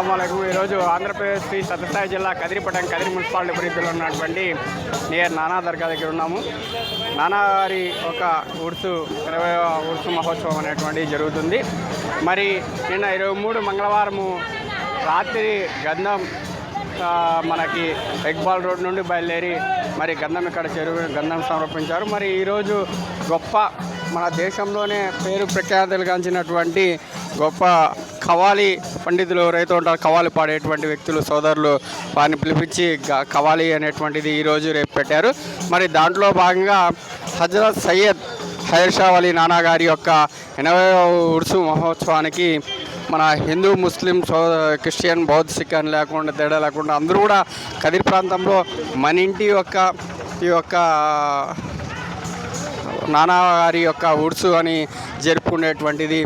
అస్సలం ఈరోజు ఆంధ్రప్రదేశ్ శ్రీ సత్యసాయి జిల్లా కదిరిపట్టణం కదిరి మున్సిపాలిటీ పరిధిలో ఉన్నటువంటి నియర్ నానా దర్గా దగ్గర ఉన్నాము. నానావారి ఒక ఉర్సు ఇరవై ఉర్సు మహోత్సవం అనేటువంటి జరుగుతుంది. మరి నిన్న ఇరవై మూడు మంగళవారము రాత్రి గంధం మనకి ఎగ్బాల్ రోడ్ నుండి బయలుదేరి మరి గంధం ఇక్కడ చెరువు గంధం సమర్పించారు. మరి ఈరోజు గొప్ప మన దేశంలోనే పేరు ప్రఖ్యాతులు గాంచినటువంటి గొప్ప కవాలి పండితులు ఎవరైతే ఉంటారో కవాలి పాడేటువంటి వ్యక్తులు సోదరులు వారిని పిలిపించి కవాలి అనేటువంటిది ఈరోజు రేపు పెట్టారు. మరి దాంట్లో భాగంగా హజరత్ సయ్యద్ హైర్ షా అలీ నానా గారి యొక్క ఎనభై ఉర్సు మహోత్సవానికి మన హిందూ ముస్లిం సో క్రిస్టియన్ బౌద్ధ సిక్ అని లేకుండా తేడా లేకుండా అందరూ కూడా కదిరి ప్రాంతంలో మన ఇంటి యొక్క ఈ యొక్క నానా గారి యొక్క ఉర్సు అని జరుపుకునేటువంటిది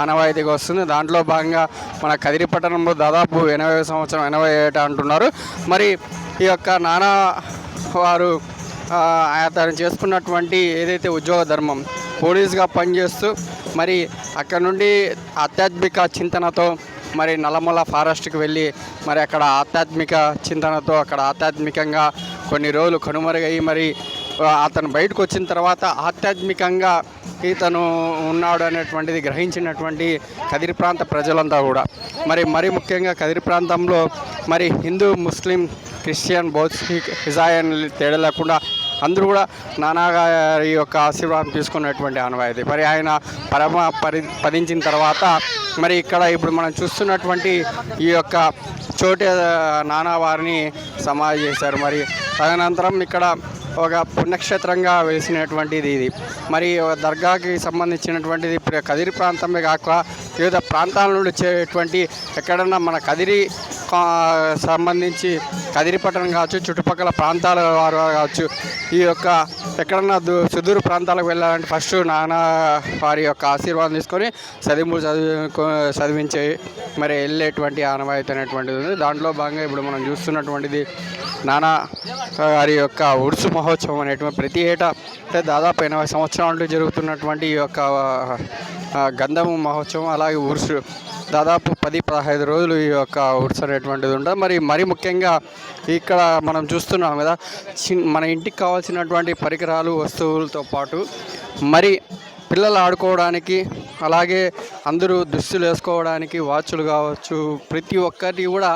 ఆనవాయితీగా వస్తుంది. దాంట్లో భాగంగా మన కదిరి పట్టణంలో దాదాపు ఎనభై సంవత్సరం ఎనభై ఏట అంటున్నారు. మరి ఈ యొక్క నానా వారు తను అతను చేసుకున్నటువంటి ఏదైతే ఉద్యోగ ధర్మం పోలీస్గా పనిచేస్తూ మరి అక్కడ నుండి ఆధ్యాత్మిక చింతనతో మరి నల్లమల ఫారెస్ట్కి వెళ్ళి మరి అక్కడ ఆధ్యాత్మిక చింతనతో అక్కడ ఆధ్యాత్మికంగా కొన్ని రోజులు కనుమరుగయ్యి మరి అతను బయటకు వచ్చిన తర్వాత ఆధ్యాత్మికంగా ఇతను ఉన్నాడు అనేటువంటిది గ్రహించినటువంటి కదిరి ప్రాంత ప్రజలంతా కూడా. మరి మరి ముఖ్యంగా కదిరి ప్రాంతంలో మరి హిందూ ముస్లిం క్రిస్టియన్ బౌద్ధిక్ ఇజాయన్ తేడా లేకుండా అందరూ కూడా నానాగారి యొక్క ఆశీర్వాదం తీసుకున్నటువంటి ఆనవాయితీ మరి ఆయన పరమ పరి పదించిన తర్వాత మరి ఇక్కడ ఇప్పుడు మనం చూస్తున్నటువంటి ఈ యొక్క చోటే నానా వారిని సమాధి చేశారు. మరి తదనంతరం ఇక్కడ ఒక పుణ్యక్షేత్రంగా వెలిసినటువంటిది ఇది. మరి దర్గాకి సంబంధించినటువంటిది ఇప్పుడు కదిరి ప్రాంతమే కాక వివిధ ప్రాంతాల నుండి వచ్చేటువంటి ఎక్కడన్నా మన కదిరి సంబంధించి కదిరి పట్టణం కావచ్చు చుట్టుపక్కల ప్రాంతాల వారు కావచ్చు ఈ యొక్క ఎక్కడన్నా దూ సుదూర ప్రాంతాలకు వెళ్ళాలంటే ఫస్ట్ నానా వారి యొక్క ఆశీర్వాదం తీసుకొని చదివు చదివి చదివించే మరి వెళ్ళేటువంటి ఆనవాయితీ అనేటువంటిది ఉంది. దాంట్లో భాగంగా ఇప్పుడు మనం చూస్తున్నటువంటిది నానా వారి యొక్క ఉడుసు మహోత్సవం అనేటువంటి ప్రతి ఏటా అంటే దాదాపు ఎనభై సంవత్సరాల నుండి జరుగుతున్నటువంటి ఈ యొక్క ఆ, గంధము మహోత్సవం అలాగే ఉరుసు. దాదాపు పది పదహైదు రోజులు ఈ యొక్క ఉరుసు అనేటువంటిది ఉంటుంది. మరి మరి ముఖ్యంగా ఇక్కడ మనం చూస్తున్నాం కదా మన ఇంటికి కావాల్సినటువంటి పరికరాలు వస్తువులతో పాటు మరి పిల్లలు ఆడుకోవడానికి అలాగే అందరూ దుస్తులు వేసుకోవడానికి వాచ్లు కావచ్చు ప్రతి ఒక్కటి కూడా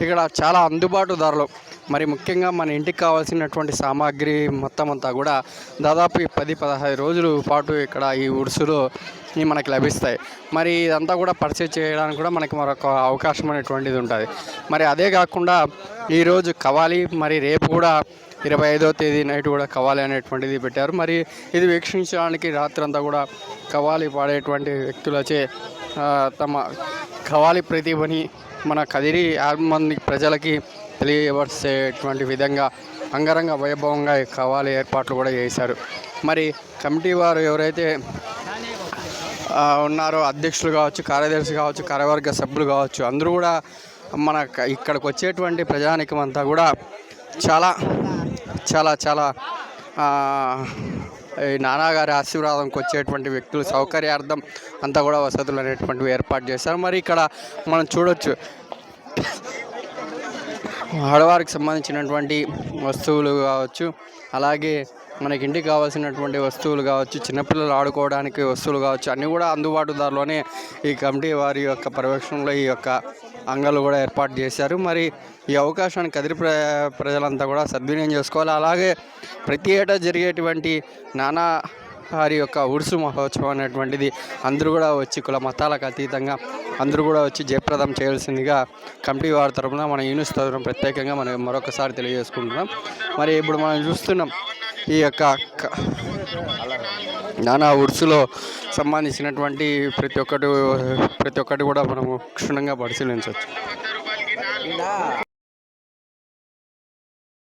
ఇక్కడ చాలా అందుబాటు ధరలో మరి ముఖ్యంగా మన ఇంటికి కావాల్సినటువంటి సామాగ్రి మొత్తం అంతా కూడా దాదాపు పది పదహైదు రోజుల పాటు ఇక్కడ ఈ ఉడుసులో మనకి లభిస్తాయి. మరి ఇదంతా కూడా పర్చేజ్ చేయడానికి కూడా మనకి మరొక అవకాశం అనేటువంటిది ఉంటుంది. మరి అదే కాకుండా ఈరోజు కవాలి మరి రేపు కూడా ఇరవై ఐదో తేదీ నైట్ కూడా కవాలి అనేటువంటిది పెట్టారు. మరి ఇది వీక్షించడానికి రాత్రంతా కూడా కవాలి పాడేటువంటి వ్యక్తులచే తమ కవాలి ప్రతిభని మన కదిరి యాభై మంది ప్రజలకి తెలియవరిసేటువంటి విధంగా అంగరంగ వైభవంగా కవాలి ఏర్పాట్లు కూడా చేశారు. మరి కమిటీ వారు ఎవరైతే ఉన్నారో అధ్యక్షులు కావచ్చు కార్యదర్శి కావచ్చు కార్యవర్గ సభ్యులు కావచ్చు అందరూ కూడా మన ఇక్కడికి వచ్చేటువంటి ప్రజానికం అంతా కూడా చాలా చాలా చాలా ఈ నానాగారి ఆశీర్వాదంకి వచ్చేటువంటి వ్యక్తులు సౌకర్యార్థం అంతా కూడా వసతులు అనేటువంటివి ఏర్పాటు చేశారు. మరి ఇక్కడ మనం చూడొచ్చు ఆడవారికి సంబంధించినటువంటి వస్తువులు కావచ్చు అలాగే మనకి ఇంటికి కావాల్సినటువంటి వస్తువులు కావచ్చు చిన్నపిల్లలు ఆడుకోవడానికి వస్తువులు కావచ్చు అన్నీ కూడా అందుబాటు ధరలోనే ఈ కమిటీ వారి యొక్క పర్యవేక్షణలో ఈ యొక్క అంగాలు కూడా ఏర్పాటు చేశారు. మరి ఈ అవకాశాన్ని కదిరి ప్ర ప్రజలంతా కూడా సద్వినియోగం చేసుకోవాలి. అలాగే ప్రతి ఏటా జరిగేటువంటి నానా వారి యొక్క ఉడుసు మహోత్సవం అనేటువంటిది అందరూ కూడా వచ్చి కుల మతాలకు అతీతంగా అందరూ కూడా వచ్చి జయప్రదం చేయాల్సిందిగా కమిటీ వారి తరఫున మన యూనిస్ తరఫున ప్రత్యేకంగా మనం మరొకసారి తెలియజేసుకుంటున్నాం. మరి ఇప్పుడు మనం చూస్తున్నాం ఈ యొక్క నానా ఉడుసులో సంబంధించినటువంటి ప్రతి ఒక్కటి ప్రతి ఒక్కటి కూడా మనము క్షుణ్ణంగా పరిశీలించవచ్చు.